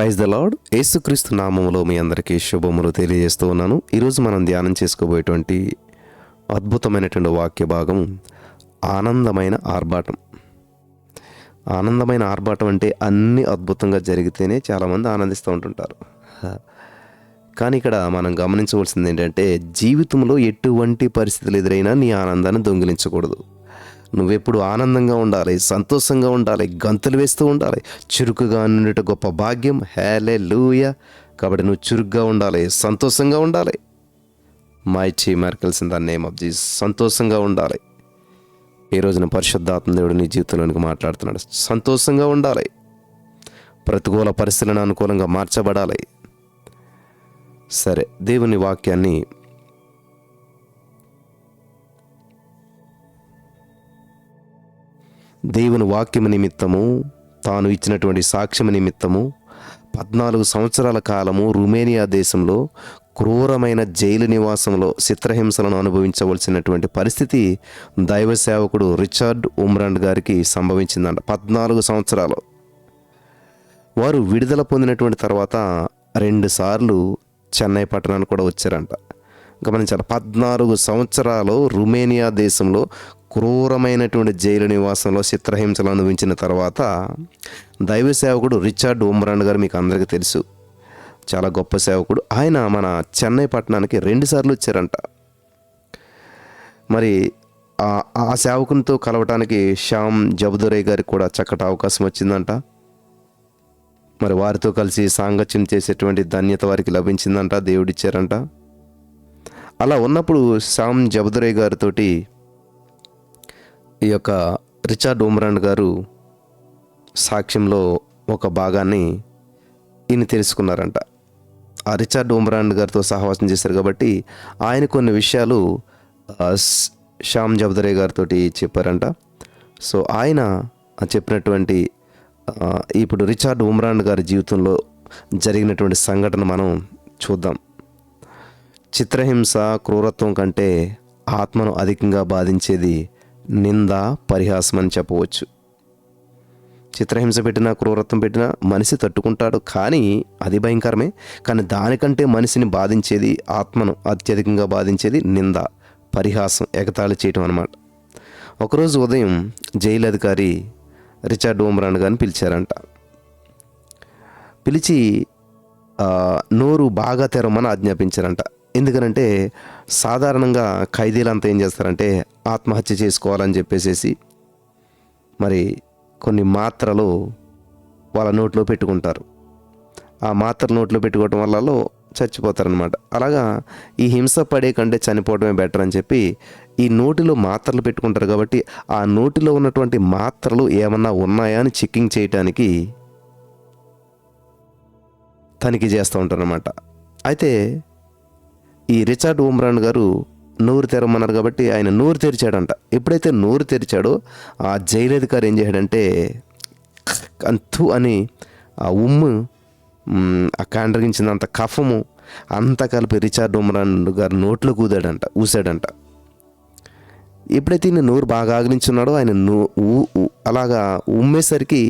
Praise the lord. యేసుక్రీస్తు నామములో మీ అందరికీ శుభములు తెలియజేస్తూ ఉన్నాను. ఈరోజు మనం ధ్యానం చేసుకోబోయేటువంటి అద్భుతమైనటువంటి వాక్య భాగం ఆనందమైన ఆర్భాటం. ఆనందమైన ఆర్భాటం అంటే అన్నీ అద్భుతంగా జరిగితేనే చాలామంది ఆనందిస్తూ ఉంటుంటారు. కానీ ఇక్కడ మనం గమనించవలసింది ఏంటంటే జీవితంలో ఎటువంటి పరిస్థితులు ఎదురైనా నీ ఆనందాన్ని దొంగిలించకూడదు. నువ్వెప్పుడు ఆనందంగా ఉండాలి సంతోషంగా ఉండాలి గంతులు వేస్తూ ఉండాలి. చురుకుగా నుండిట గొప్ప భాగ్యం. హేలే లూయ కాబట్టి నువ్వు చురుగ్గా ఉండాలి సంతోషంగా ఉండాలి. మైచి miracles in the name of Jesus సంతోషంగా ఉండాలి. ఈ రోజున పరిశుద్ధాత్మ దేవుడు నీ జీవితంలోనికి మాట్లాడుతున్నాడు. సంతోషంగా ఉండాలి. ప్రతికూల పరిస్థితులను అనుకూలంగా మార్చబడాలి. సరే దేవుని వాక్యాన్ని దేవుని వాక్యము నిమిత్తము తాను ఇచ్చినటువంటి సాక్ష్యము నిమిత్తము పద్నాలుగు సంవత్సరాల కాలము రుమేనియా దేశంలో క్రూరమైన జైలు నివాసంలో చిత్రహింసలను అనుభవించవలసినటువంటి పరిస్థితి దైవ సేవకుడు రిచర్డ్ ఉమ్రాండ్ గారికి సంభవించిందంట పద్నాలుగు సంవత్సరాలు. వారు విడుదల పొందినటువంటి తర్వాత రెండుసార్లు చెన్నై పట్టణానికి కూడా వచ్చారంట. గమనించాలి పద్నాలుగు సంవత్సరాలు రుమేనియా దేశంలో క్రూరమైనటువంటి జైలు నివాసంలో చిత్రహింసలు అనుభవించిన తర్వాత దైవ సేవకుడు రిచర్డ్ ఉమ్రాన్ గారు మీకు అందరికీ తెలుసు. చాలా గొప్ప సేవకుడు. ఆయన మన చెన్నై పట్టణానికి రెండుసార్లు వచ్చారంట. మరి ఆ- ఆ సేవకునితో కలవటానికి శ్యామ్ జబదురై గారికి కూడా చక్కటి అవకాశం వచ్చిందంట. మరి వారితో కలిసి సాంగత్యం చేసేటువంటి ధన్యత వారికి లభించిందంట దేవుడిచ్చారంట. అలా ఉన్నప్పుడు శ్యామ్ జబదురై గారితోటి ఈ యొక్క రిచార్డ్ ఉమ్రాండ్ గారు సాక్ష్యంలో ఒక భాగాన్ని ఈయన తెలుసుకున్నారంట. ఆ రిచార్డ్ ఉమ్రాండ్ గారితో సహవాసం చేశారు కాబట్టి ఆయన కొన్ని విషయాలు శ్యామ్ జబదరే గారితో చెప్పారంట. సో ఆయన చెప్పినటువంటి ఇప్పుడు రిచార్డ్ ఉమ్రాండ్ గారి జీవితంలో జరిగినటువంటి సంఘటన మనం చూద్దాం. చిత్రహింస క్రూరత్వం కంటే ఆత్మను అధికంగా బాధించేది నింద పరిహాసం అని చెప్పవచ్చు. చిత్రహింస పెట్టినా క్రూరత్వం పెట్టినా మనిషి తట్టుకుంటాడు. కానీ అది భయంకరమే. కానీ దానికంటే మనిషిని బాధించేది ఆత్మను అత్యధికంగా బాధించేది నింద పరిహాసం ఎగతాళి చేయటం అనమాట ఒకరోజు ఉదయం జైలు అధికారి రిచార్డ్ ఓమ్రాన్ గారిని పిలిచారంట. పిలిచి నోరు బాగా తెరమని ఆజ్ఞాపించారంట. ఎందుకనంటే సాధారణంగా ఖైదీలంతా ఏం చేస్తారంటే ఆత్మహత్య చేసుకోవాలని చెప్పేసేసి మరి కొన్ని మాత్రలు వాళ్ళ నోట్లో పెట్టుకుంటారు. ఆ మాత్ర నోట్లో పెట్టుకోవటం వల్ల చచ్చిపోతారనమాట అలాగా ఈ హింస పడే కంటే చనిపోవడమే బెటర్ అని చెప్పి ఈ నోటిలో మాత్రలు పెట్టుకుంటారు కాబట్టి ఆ నోటిలో ఉన్నటువంటి మాత్రలు ఏమన్నా ఉన్నాయా అని చెక్కింగ్ చేయటానికి తనిఖీ చేస్తూ ఉంటారనమాట అయితే ఈ రిచార్డ్ ఉమ్రాన్ గారు నూరు తెరమన్నారు కాబట్టి ఆయన నూరు తెరిచాడంట. ఎప్పుడైతే నూరు తెరిచాడో ఆ జైలధికారి ఏం చేశాడంటే అంతు అని ఆ ఉమ్ము ఆ కాండ్రగించినంత కఫము అంతా కలిపి రిచార్డ్ ఉమ్రాన్ గారు నోట్లో కూదాడంట ఊసాడంట. ఎప్పుడైతే ఈయన నోరు బాగా ఆగ్నించున్నాడో ఆయన నో అలాగా ఉమ్మేసరికి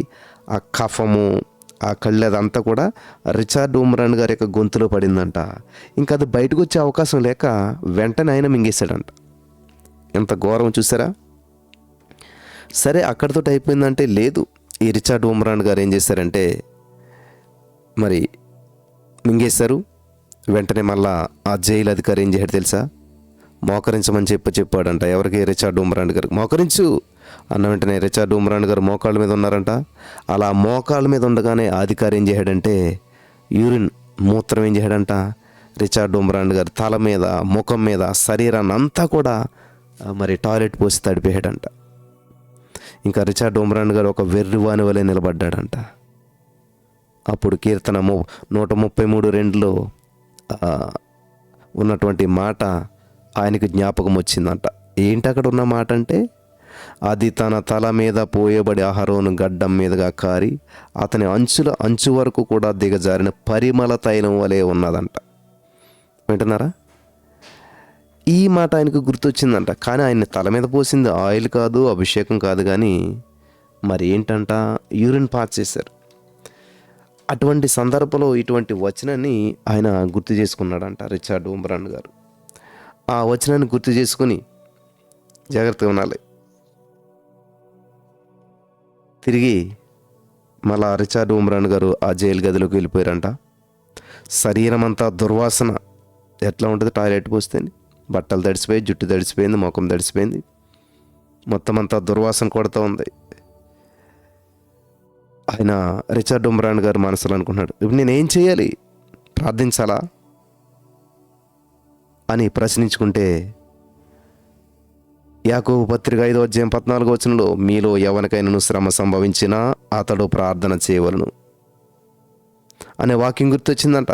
ఆ కఫము ఆ కళ్ళు అదంతా కూడా రిచార్డ్ ఉమ్రాన్ గారి యొక్క గొంతులో పడిందంట. ఇంకా అది బయటకు వచ్చే అవకాశం లేక వెంటనే ఆయన మింగేశాడంట. ఎంత ఘోరం చూసారా? సరే అక్కడితో అయిపోయిందంటే లేదు. ఈ రిచార్డ్ ఉమ్రాన్ గారు ఏం చేశారంటే మరి మింగేశారు. వెంటనే మళ్ళా ఆ జైలు అధికారి ఏం చేశాడు తెలుసా? మోకరించమని చెప్పి చెప్పాడంట. ఎవరికి? రిచార్డ్ ఉమ్రాన్ గారు మోకరించు! అన్న వెంటనే రిచార్డ్ ఉమ్రాన్ గారు మోకాళ్ళ మీద ఉన్నారంట. అలా మోకాళ్ళ మీద ఉండగానే అధికారి ఏం చేశాడంటే యూరిన్ మూత్రం ఏం చేశాడంట. రిచార్డ్ ఉమ్రాన్ గారి తల మీద ముఖం మీద శరీరాన్ని అంతా కూడా మరి టాయిలెట్ పోసి తడిపేయడంట ఇంకా రిచార్డ్ ఉమ్రాన్ గారు ఒక వెర్రివాని వలె నిలబడ్డాడంట. అప్పుడు కీర్తన ము నూట ముప్పై మూడు రెండులో ఉన్నటువంటి మాట ఆయనకు జ్ఞాపకం వచ్చిందంట. ఏంటి అక్కడ ఉన్న మాట అంటే అది తన తల మీద పోయబడి అహరోను గడ్డం మీదుగా కారి అతని అంచుల అంచు వరకు కూడా దిగజారిన పరిమళ తైలం వలె ఉన్నదంట. వింటున్నారా? ఈ మాట ఆయనకు గుర్తొచ్చిందంట. కానీ ఆయన తల మీద పోసింది ఆయిల్ కాదు అభిషేకం కాదు కానీ మరి ఏంటంట? యూరిన్ పాస్ చేశారు. అటువంటి సందర్భంలో ఇటువంటి వచనాన్ని ఆయన గుర్తు చేసుకున్నాడంట రిచార్డ్ ఉమ్రాన్ గారు. ఆ వచనాన్ని గుర్తు చేసుకుని జాగ్రత్తగా ఉండాలి. తిరిగి మళ్ళా రిచార్డ్ ఉమ్రాన్ గారు ఆ జైలు గదిలోకి వెళ్ళిపోయారంట. శరీరం అంతా దుర్వాసన ఎట్లా ఉంటుంది? టాయిలెట్ పోస్తే బట్టలు తడిసిపోయి జుట్టు తడిసిపోయింది ముఖం తడిసిపోయింది. మొత్తం అంతా దుర్వాసన కొడుతూ ఉంది. ఆయన రిచార్డ్ ఉమ్రాన్ గారు మనసులో అనుకున్నాడు ఇప్పుడు నేను ఏం చేయాలి? ప్రార్థించాలా? అని ప్రశ్నించుకుంటే యాకోబు పత్రిక ఐదో అధ్యాయం పద్నాలుగో వచనంలో మీలో ఎవరికైనా శ్రమ సంభవించినా అతడు ప్రార్థన చేయవలను. అనే వాక్యం గుర్తొచ్చిందంట.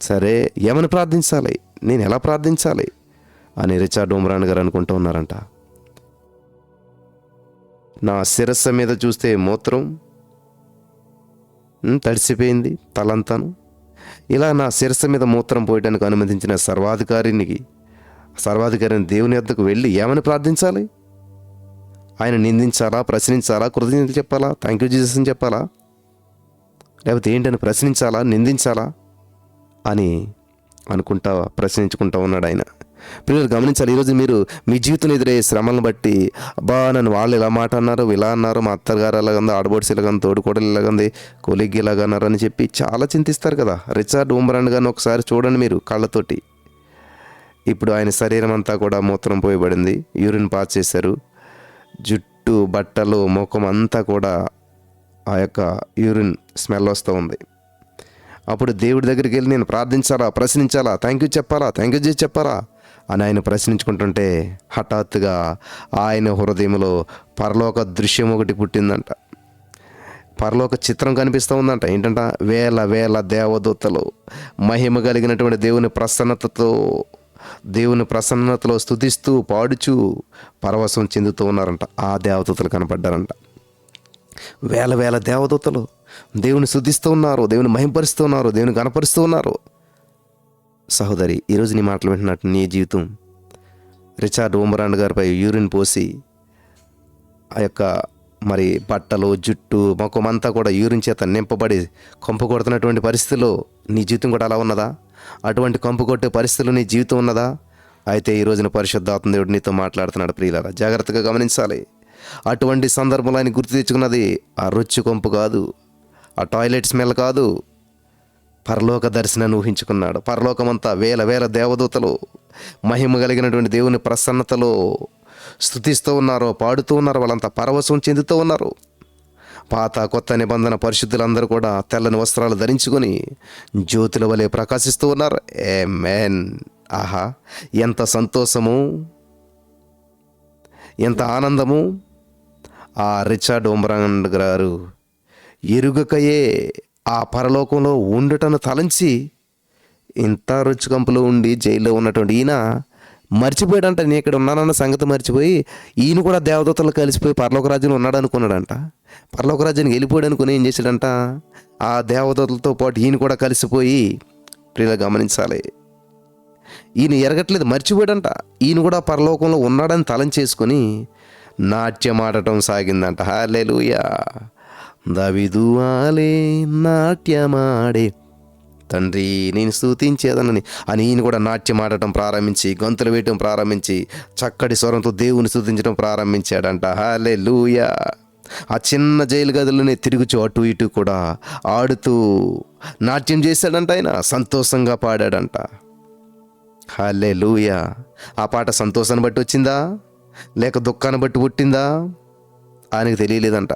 సరే ఏమని ప్రార్థించాలి? నేను ఎలా ప్రార్థించాలి? అని రిచార్డ్ ఉమ్రాన్ గారు అనుకుంటూ ఉన్నారంట. నా శిరస్సు మీద చూస్తే మూత్రం తడిసిపోయింది తలంతాను. ఇలా నా శిరస్సు మీద మూత్రం పోయడానికి అనుమతించిన సర్వాధికారినికి సర్వాధికారిని దేవుని వద్దకు వెళ్ళి ఏమని ప్రార్థించాలి? ఆయన నిందించాలా? ప్రశ్నించాలా? కృతజ్ఞతలు చెప్పాలా? థ్యాంక్ యూ జీసస్ అని చెప్పాలా? లేకపోతే ఏంటని ప్రశ్నించాలా? నిందించాలా? అని అనుకుంటా ప్రశ్నించుకుంటా ఉన్నాడు ఆయన. పిల్లలు గమనించాలి ఈరోజు మీరు మీ జీవితంలో ఎదురయ్యే శ్రమలను బట్టి అబ్బా నన్ను వాళ్ళు ఇలా మాట అన్నారు ఇలా అన్నారు మా అత్తగారు ఎలాగంది ఆడబోడ్స్ ఇలాగంది తోడుకోడలు ఇలాగంది కొలిగ్గి ఇలాగ అన్నారు అని చెప్పి చాలా చింతిస్తారు కదా. రిచార్డ్ ఉమ్రాన్ గారిని ఒకసారి చూడండి మీరు కళ్ళతోటి. ఇప్పుడు ఆయన శరీరం అంతా కూడా మూత్రం పోయబడింది యూరిన్ పాస్ చేశారు. జుట్టు బట్టలు ముఖం అంతా కూడా ఆ యొక్క యూరిన్ స్మెల్ వస్తూ ఉంది. అప్పుడు దేవుడి దగ్గరికి వెళ్ళి నేను ప్రార్థించాలా ప్రశ్నించాలా థ్యాంక్ యూ చెప్పాలా థ్యాంక్ యూ చేసి చెప్పాలా? అని ఆయన ప్రశ్నించుకుంటుంటే హఠాత్తుగా ఆయన హృదయంలో పరలోక దృశ్యం ఒకటి పుట్టిందంట. పరలోక చిత్రం కనిపిస్తూ ఉందంట. ఏంటంట? వేల వేల దేవదూతలు మహిమ కలిగినటువంటి దేవుని ప్రసన్నతతో దేవుని ప్రసన్నతలో స్థుతిస్తూ పాడుచూ పరవశం చెందుతూ ఉన్నారంట. ఆ దేవదూతలు కనపడ్డారంట. వేల వేల దేవదూతలు దేవుని శుద్ధిస్తూ ఉన్నారు దేవుని మహింపరుస్తూ ఉన్నారు దేవుని కనపరుస్తూ ఉన్నారు. సహోదరి ఈరోజు నీ మాటలు వింటున్నట్టు నీ జీవితం రిచార్డ్ ఓమరాండ్ గారిపై యూరిన్ పోసి ఆ యొక్క మరి బట్టలు జుట్టు ముఖం అంతా కూడా యూరిన్ చేత నింపబడి కొంప కొడుతున్నటువంటి పరిస్థితిలో నీ జీవితం కూడా అలా ఉన్నదా? అటువంటి కంపు కొట్టే పరిస్థితులు నీ జీవితం ఉన్నదా? అయితే ఈ రోజున పరిశుద్ధాత్మ దేవుడు నీతో మాట్లాడుతున్నాడు ప్రియులారా జాగ్రత్తగా గమనించాలి. అటువంటి సందర్భంలో ఆయన గుర్తు తెచ్చుకున్నది ఆ రొచ్చు కొంపు కాదు ఆ టాయిలెట్ స్మెల్ కాదు. పరలోక దర్శనాన్ని ఊహించుకున్నాడు. పరలోకమంతా వేల వేల దేవదూతలు మహిమ కలిగినటువంటి దేవుని ప్రసన్నతలో స్థుతిస్తూ ఉన్నారు పాడుతూ ఉన్నారు వాళ్ళంతా పరవశం చెందుతూ ఉన్నారు. పాత కొత్త నిబంధన పరిశుద్ధులందరూ కూడా తెల్లని వస్త్రాలు ధరించుకొని జ్యోతుల వలె ప్రకాశిస్తూ ఉన్నారు. ఏ మేన్ ఆహా ఎంత సంతోషము ఎంత ఆనందము. ఆ రిచర్డ్ ఒమ్రాండ్ గారు ఎరుగకయే ఆ పరలోకంలో ఉండటను తలంచి ఇంత రుచికంపులో ఉండి జైల్లో ఉన్నటువంటి ఈయన మర్చిపోయాడంట నేను ఇక్కడ ఉన్నానన్న సంగతి మర్చిపోయి ఈయన కూడా దేవదూతలు కలిసిపోయి పరలోక రాజ్యంలో ఉన్నాడు అనుకున్నాడంట పరలోక రాజ్యానికి వెళ్ళిపోయాడు అనుకుని ఏం చేశాడంట? ఆ దేవదూతలతో పాటు ఈయన కూడా కలిసిపోయి ప్రియులు గమనించాలి. ఈయన ఎరగట్లేదు మర్చిపోయాడంట. ఈయన కూడా పరలోకంలో ఉన్నాడని తలం చేసుకొని నాట్యమాడటం సాగిందంట. హాలేలుయా దవిదువాలే నాట్యమాడే తండ్రి నేను స్థుతించేదనని అని ఈయన కూడా నాట్యం ఆడటం ప్రారంభించి గొంతులు వేయటం ప్రారంభించి చక్కటి స్వరంతో దేవుని స్థుతించడం ప్రారంభించాడంట. హాలే ఆ చిన్న జైలు గదిలోనే తిరుగుచు అటు ఇటు కూడా ఆడుతూ నాట్యం చేశాడంట ఆయన. సంతోషంగా పాడాడంట. హలే హాలే ఆ పాట సంతోషాన్ని బట్టి వచ్చిందా? లేక దుఃఖాన్ని బట్టి పుట్టిందా? ఆయనకు తెలియలేదంట.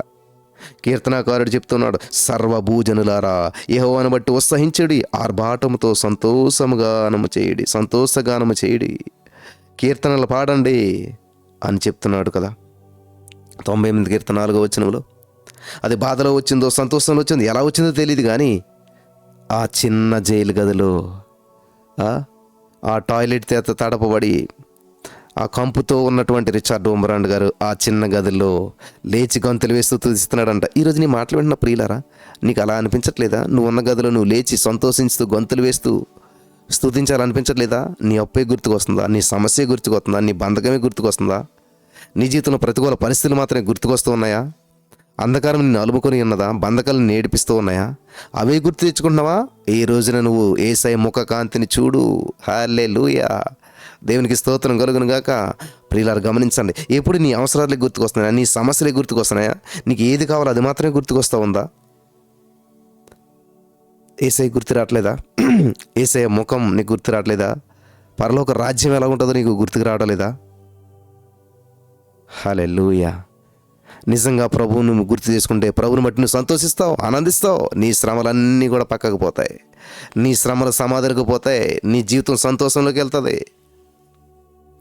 కీర్తనాకారుడు చెప్తున్నాడు సర్వభూజనులారా యహోవాను బట్టి ఉత్సహించడి ఆర్భాటముతో సంతోషముగానము చేయడి సంతోషగానము చేయడి. కీర్తనలు పాడండి అని చెప్తున్నాడు కదా. తొంభై ఎనిమిది కీర్తన నాలుగో వచ్చినములో అది బాధలో వచ్చిందో సంతోషంలో వచ్చిందో ఎలా వచ్చిందో తెలియదు కానీ ఆ చిన్న జైలు గదిలో ఆ, టాయిలెట్ తేత తడపబడి ఆ కంపుతో ఉన్నటువంటి రిచార్డ్ ఓమరాండ్ గారు ఆ చిన్న గదిలో లేచి గొంతులు వేస్తూ తుదిస్తున్నాడంట. ఈరోజు నీ మాటలు వింటున్న ప్రియులారా నీకు అలా అనిపించట్లేదా? నువ్వు ఉన్న గదిలో నువ్వు లేచి సంతోషిస్తూ గొంతులు వేస్తూ స్తుతించాలనిపించట్లేదా? నీ అప్పే గుర్తుకొస్తుందా? నీ సమస్య గుర్తుకొస్తుందా? నీ బంధకమే గుర్తుకొస్తుందా? నీ జీవితంలో ప్రతికూల పరిస్థితులు మాత్రమే గుర్తుకొస్తూ ఉన్నాయా? అంధకారం నిన్ను అలుముకొని ఉన్నదా? బంధకాలను నేడిపిస్తూ ఉన్నాయా? అవే గుర్తు తెచ్చుకుంటున్నావా? ఈ రోజున నువ్వు ఏసై ముఖ కాంతిని చూడు. హాలే లూయా దేవునికి స్తోత్రం కలుగును గాక. ప్రియులారు గమనించండి. ఎప్పుడు నీ అవసరాలే గుర్తుకొస్తున్నాయా? నీ సమస్యలే గుర్తుకొస్తున్నాయా? నీకు ఏది కావాలో అది మాత్రమే గుర్తుకొస్తా ఉందా? ఏసై గుర్తు రావట్లేదా? ఏసై ముఖం నీకు గుర్తు రావట్లేదా? పరలోక రాజ్యం ఎలా ఉంటుందో నీకు గుర్తుకు రావడం లేదా హలే నిజంగా ప్రభువు నువ్వు గుర్తు చేసుకుంటే ప్రభువుని బట్టి నువ్వు సంతోషిస్తావు ఆనందిస్తావు. నీ శ్రమలన్నీ కూడా పక్కకు పోతాయి. నీ శ్రమలు సమాధులకు పోతాయి. నీ జీవితం సంతోషంలోకి వెళ్తుంది.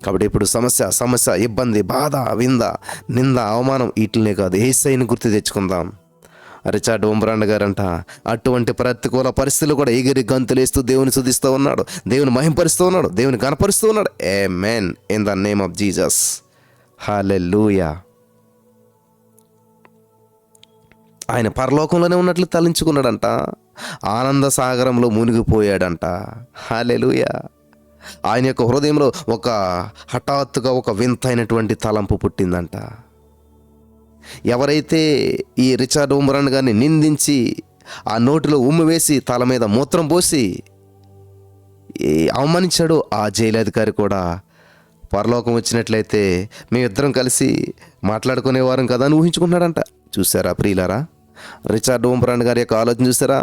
కాబట్టి ఇప్పుడు సమస్య సమస్య ఇబ్బంది బాధ వింద నింద అవమానం వీటినే కాదు. ఏసైని గుర్తు తెచ్చుకుందాం. రిచార్డ్ ఓంబ్రాండ్ గారంట అటువంటి ప్రతికూల పరిస్థితులు కూడా ఎగిరి గంతులేస్తూ దేవుని శుద్ధిస్తూ ఉన్నాడు. దేవుని మహింపరుస్తూ ఉన్నాడు. దేవుని కనపరుస్తూ ఉన్నాడు. Amen in the name of Jesus hallelujah ఆయన పరలోకంలోనే ఉన్నట్లు తలించుకున్నాడంట. ఆనంద సాగరంలో మునిగిపోయాడంట. హాలెలూయా ఆయన యొక్క హృదయంలో ఒక హఠాత్తుగా ఒక వింతైనటువంటి తలంపు పుట్టిందంట. ఎవరైతే ఈ రిచార్డ్ ఉమరన్ గారిని నిందించి ఆ నోటిలో ఉమ్ము వేసి తల మీద మూత్రం పోసి అవమానించాడు అవమానించాడో ఆ జైలు అధికారి కూడా పరలోకం వచ్చినట్లయితే మేమిద్దరం కలిసి మాట్లాడుకునేవారం కదా అని ఊహించుకున్నాడంట చూసారా ప్రియులారా? రిచార్డ్ ఓంపరాణ్ గారి యొక్క ఆలోచన చూసారా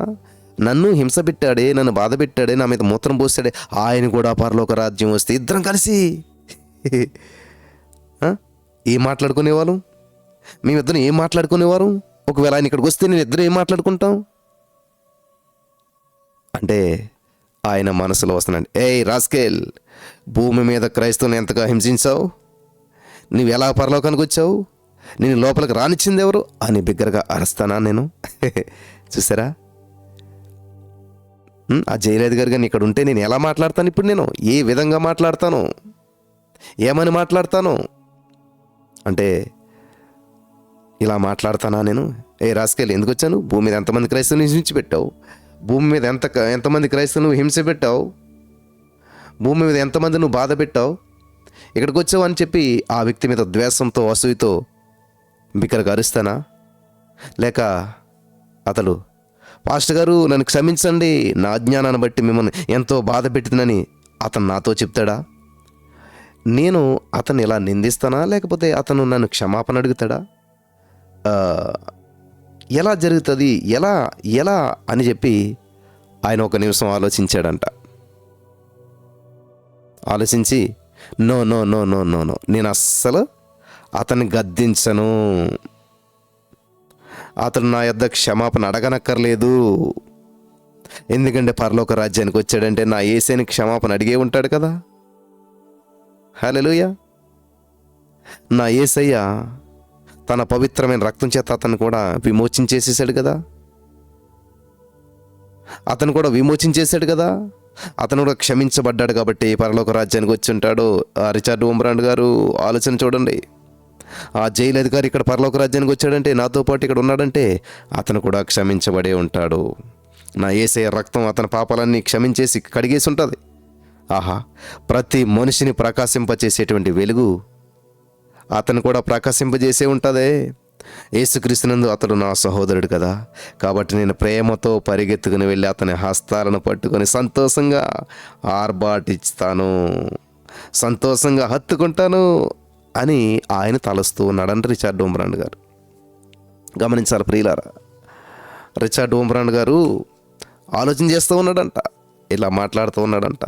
నన్ను హింస పెట్టాడే నన్ను బాధ పెట్టాడే నా మీద మూత్రం పోస్తాడే ఆయన కూడా పరలోక రాజ్యం వస్తే ఇద్దరం కలిసి. ఏం మాట్లాడుకునేవాళ్ళం మేమిద్దరం ఏం మాట్లాడుకునేవారు? ఒకవేళ ఆయన ఇక్కడికి వస్తే నేను ఇద్దరు ఏం మాట్లాడుకుంటాం? అంటే ఆయన మనసులో వస్తున్నాడు ఏయ్ రాస్కేల్ భూమి మీద క్రైస్తవుని ఎంతగా హింసించావు? నువ్వు ఎలా పరలోకానికి వచ్చావు? నేను లోపలికి రానిచ్చింది ఎవరు? అని బిగ్గరగా అరుస్తానా నేను? చూసారా? ఆ జయలలిత గారు కానీ ఇక్కడ ఉంటే నేను ఎలా మాట్లాడతాను ఇప్పుడు నేను? ఏ విధంగా మాట్లాడతాను? ఏమని మాట్లాడతాను? అంటే ఇలా మాట్లాడతానా నేను? ఏ రాసుకెళ్ళి ఎందుకు వచ్చాను? భూమి మీద ఎంతమంది క్రైస్తవులు హింసించి పెట్టావు? భూమి మీద ఎంత ఎంతమంది క్రైస్తవులు నువ్వు హింస పెట్టావు? భూమి మీద ఎంతమంది నువ్వు బాధ పెట్టావు? ఇక్కడికి వచ్చావు అని చెప్పి ఆ వ్యక్తి మీద ద్వేషంతో అసూయతో బిక్కరకు అరుస్తానా? లేక అతడు పాస్టర్ గారు నన్ను క్షమించండి. నా అజ్ఞానాన్ని బట్టి మిమ్మల్ని ఎంతో బాధ పెట్టిందని అతను నాతో చెప్తాడా? నేను అతను ఇలా నిందిస్తానా? లేకపోతే అతను నన్ను క్షమాపణ అడుగుతాడా? ఎలా జరుగుతుంది? ఎలా ఎలా అని చెప్పి ఆయన ఒక నిమిషం ఆలోచించాడంట. ఆలోచించి no no no no no no నేను అస్సలు అతన్ని గద్దించను. అతను నా యొద్ద క్షమాపణ అడగనక్కర్లేదు. ఎందుకంటే పరలోక రాజ్యానికి వచ్చాడంటే నా ఏసేని క్షమాపణ అడిగే ఉంటాడు కదా. హలోయ నా ఏసయ్య తన పవిత్రమైన రక్తం చేత అతను కూడా విమోచించేసేసాడు కదా. అతను కూడా విమోచించేశాడు కదా. అతను కూడా క్షమించబడ్డాడు కాబట్టి పరలోక రాజ్యానికి వచ్చి ఉంటాడు. ఆ రిచార్డ్ ఓంబ్రాండ్ గారు ఆలోచన చూడండి. ఆ జైలు అధికారి ఇక్కడ పరలోక రాజ్యానికి వచ్చాడంటే నాతో పాటు ఇక్కడ ఉన్నాడంటే అతను కూడా క్షమించబడే ఉంటాడు. నా ఏసే రక్తం అతని పాపాలన్నీ క్షమించేసి కడిగేసి ఉంటుంది. ఆహా ప్రతి మనిషిని ప్రకాశింపచేసేటువంటి వెలుగు అతను కూడా ప్రకాశింపజేసే ఉంటుందే. యేసుక్రీస్తునందు అతడు నా సహోదరుడు కదా. కాబట్టి నేను ప్రేమతో పరిగెత్తుకుని వెళ్ళి అతని హస్తాలను పట్టుకొని సంతోషంగా ఆర్బాటిస్తాను సంతోషంగా హత్తుకుంటాను. అని ఆయన తలస్తూ ఉన్నాడంట రిచార్డ్ ఓంబ్రాండ్ గారు. గమనించాలి ప్రియులారా. రిచార్డ్ ఓంబ్రాండ్ గారు ఆలోచన చేస్తూ ఉన్నాడంట ఇలా మాట్లాడుతూ ఉన్నాడంట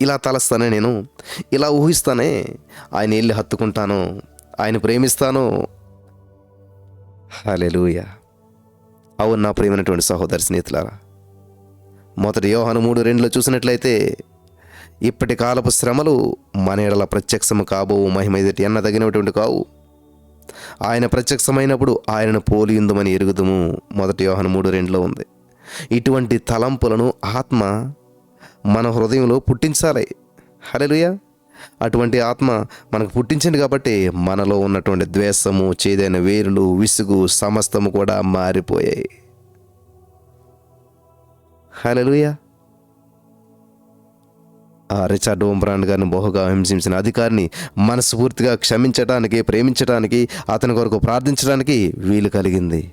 ఇలా తలస్తానే నేను ఇలా ఊహిస్తానే ఆయన వెళ్ళి హత్తుకుంటాను ఆయన ప్రేమిస్తాను. హలెలూయ అవును నా ప్రేమైనటువంటి సహోదరి స్నేహితులారా మొదటి యోహాను మూడు రెండులో చూసినట్లయితే ఇప్పటి కాలపు శ్రమలు మన ఎడల ప్రత్యక్షము కాబోవు మహిమ ఎదుటి ఎన్న తగినటువంటి కావు. ఆయన ప్రత్యక్షమైనప్పుడు ఆయనను పోలియుందమని ఎరుగుదుము. మొదటి యోహన మూడు రెండులో ఉంది. ఇటువంటి తలంపులను ఆత్మ మన హృదయంలో పుట్టించాలి. హలెలుయ అటువంటి ఆత్మ మనకు పుట్టించింది కాబట్టి మనలో ఉన్నటువంటి ద్వేషము చేదైన వేరులు విసుగు సమస్తము కూడా మారిపోయాయి. హలెలుయా రిచార్డ్ ఓంబ్రాండ్ గారిని బహుగా హింసించిన అధికారిని మనస్ఫూర్తిగా క్షమించడానికి ప్రేమించడానికి అతని కొరకు ప్రార్థించడానికి వీలు కలిగింది.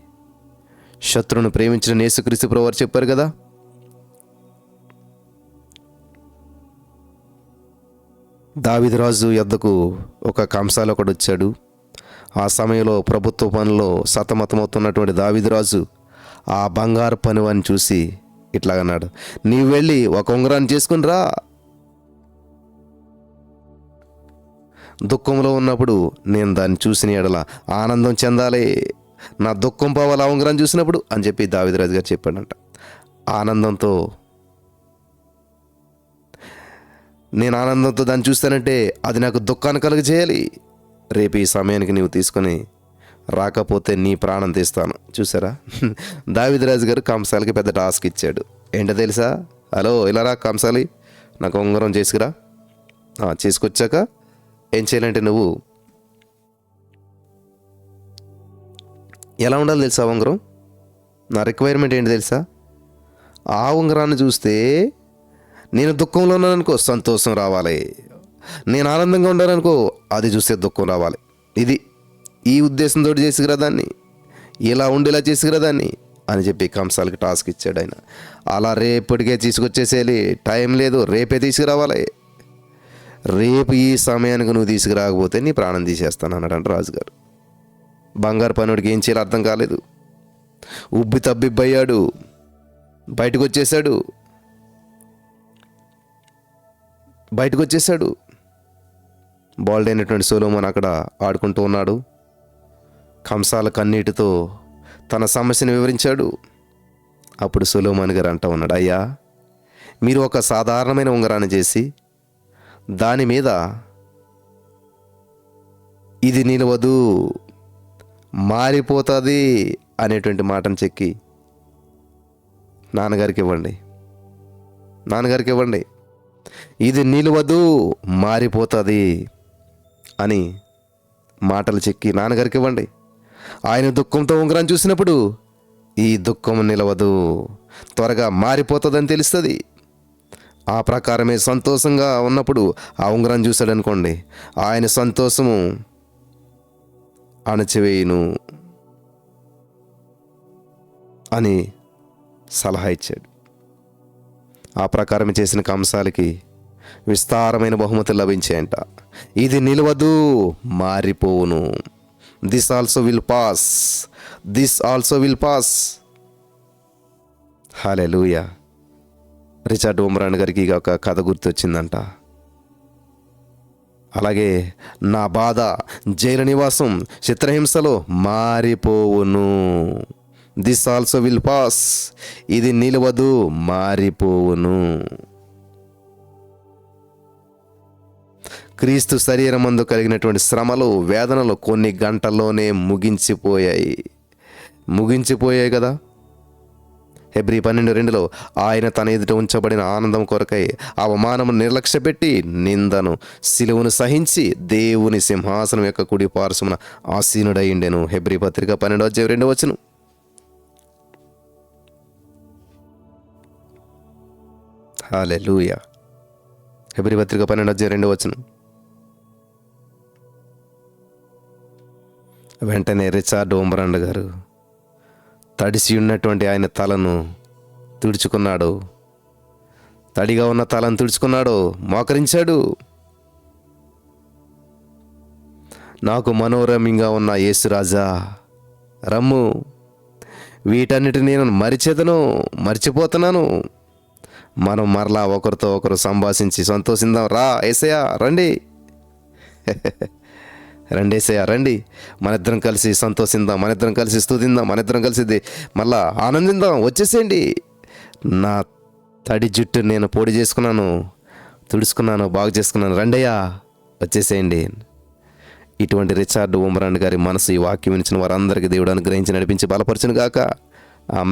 శత్రువును ప్రేమించిన యేసుక్రీస్తు ప్రభువారు చెప్పారు కదా? దావిదరాజు యొద్దకు ఒక కంసాలొకడు వచ్చాడు. ఆ సమయంలో ప్రభుత్వ పనిలో సతమతమవుతున్నటువంటి దావిదరాజు ఆ బంగారు పనివాన్ని చూసి ఇట్లాగన్నాడు. నీవు వెళ్ళి ఒక ఉంగరాన్ని చేసుకుని రా దుఃఖంలో ఉన్నప్పుడు నేను దాన్ని చూసిన ఎడల ఆనందం చెందాలి. నా దుఃఖం పోవాలి ఆ ఉంగరం చూసినప్పుడు అని చెప్పి దావిదరాజు గారు చెప్పాడంట. ఆనందంతో నేను ఆనందంతో దాన్ని చూస్తానంటే అది నాకు దుఃఖాన్ని కలుగజేయాలి. రేపు ఈ సమయానికి నీవు తీసుకొని రాకపోతే నీ ప్రాణం తీస్తాను. చూసారా? దావిదరాజు గారు కంసాలకి పెద్ద టాస్క్ ఇచ్చాడు. ఏంటో తెలుసా? హలో ఇలా రా కంసాలి. నాకు ఉంగరం చేసుకురా. చేసుకొచ్చాక ఏం చేయాలంటే నువ్వు ఎలా ఉండాలి తెలుసా ఉంగరం? నా రిక్వైర్మెంట్ ఏంటి తెలుసా? ఆ ఉంగరాన్ని చూస్తే నేను దుఃఖంలో ఉన్నాననుకో సంతోషం రావాలి. నేను ఆనందంగా ఉండాలనుకో అది చూస్తే దుఃఖం రావాలి. ఇది ఈ ఉద్దేశంతో చేసుకురా దాన్ని? ఇలా ఉండేలా చేసుకురా దాన్ని? అని చెప్పి కంసాలకి టాస్క్ ఇచ్చాడు ఆయన. అలా రేపటికే తీసుకొచ్చేసేయాలి. టైం లేదు రేపే తీసుకురావాలి. రేపు ఈ సమయానికి నువ్వు తీసుకురాకపోతే నీ ప్రాణం తీసేస్తాను అన్నాడంట రాజుగారు. బంగారు పనుడికి ఏం చేయాలో అర్థం కాలేదు. ఉబ్బి తబ్బిబ్బయ్యాడు. బయటకు వచ్చేసాడు బయటకు వచ్చేసాడు బాల్డ్ అయినటువంటి సోలోమన్ అక్కడ ఆడుకుంటూ ఉన్నాడు. కంసాల కన్నీటితో తన సమస్యను వివరించాడు. అప్పుడు సొలోమాన్ గారు అంటూ ఉన్నాడు అయ్యా మీరు ఒక సాధారణమైన ఉంగరాన్ని చేసి దాని మీద ఇది నిలవదు మారిపోతుంది అనేటువంటి మాటను చెక్కి నాన్నగారికి ఇవ్వండి. నాన్నగారికి ఇవ్వండి. ఇది నిలవదు మారిపోతుంది అని మాటలు చెక్కి నాన్నగారికి ఇవ్వండి. ఆయన దుఃఖంతో ఉంగరం చూసినప్పుడు ఈ దుఃఖం నిలవదు త్వరగా మారిపోతుందని తెలుస్తుంది. ఆ ప్రకారమే సంతోషంగా ఉన్నప్పుడు ఆ ఉంగరం చూశాడనుకోండి. ఆయన సంతోషము అణచివేయును అని సలహా ఇచ్చాడు. ఆ ప్రకారం చేసిన కంసాలకి విస్తారమైన బహుమతులు లభించాయంట. ఇది నిలవదు మారిపోవును. This also will pass this also will pass hallelujah Richard Umran గారికి ఒక కథ గుర్తొచ్చిందంట. అలాగే నా బాధ జైలు నివాసం చిత్రహింసలో మారిపోవును. దిస్ ఆల్సో విల్ పాస్ ఇది నిలవదు మారిపోవును. క్రీస్తు శరీరమందు కలిగినటువంటి శ్రమలు వేదనలు కొన్ని గంటల్లోనే ముగించిపోయాయి. ముగించిపోయాయి కదా? హెబ్రి పన్నెండు రెండులో ఆయన తన ఎదుట ఉంచబడిన ఆనందం కొరకై అవమానము నిర్లక్ష్యపెట్టి నిందను శిలువును సహించి దేవుని సింహాసనం యొక్క కుడి పార్శ్వమున ఆసీనుడయ్యుండెను హెబ్రి పత్రిక పన్నెండు అధ్యాయం రెండు వచ్చును హాలే లూయా హెబ్రి పత్రిక పన్నెండు అధ్యాయం రెండు వచ్చును వెంటనే రిచార్డ్ ఓంబరాండ్ గారు తడిసి ఉన్నటువంటి ఆయన తలను తుడుచుకున్నాడు. తడిగా ఉన్న తలను తుడుచుకున్నాడు. మోకరించాడు. నాకు మనోరమ్యంగా ఉన్న యేసురాజా రమ్ము. వీటన్నిటిని నేను మరిచేదను మర్చిపోతున్నాను. మనం మరలా ఒకరితో ఒకరు సంభాషించి సంతోషిందాం. రా ఏసయ్యా రండి. రండి రండి. మనిద్దరం కలిసి సంతోషిందాం మనిద్దరం కలిసి స్థుతిందాం మనిద్దరం కలిసి మళ్ళా ఆనందిందాం. వచ్చేసేయండి. నా తడి జుట్టు నేను పొడి చేసుకున్నాను తుడుచుకున్నాను బాగు చేసుకున్నాను. రండయ్యా వచ్చేసేయండి. ఇటువంటి రిచార్డ్ ఉమరాండ్ గారి మనసు ఈ వాక్యం వినిచిన వారందరికీ దేవుడు అనుగ్రహించి నడిపించి బలపరచును గాక ఆ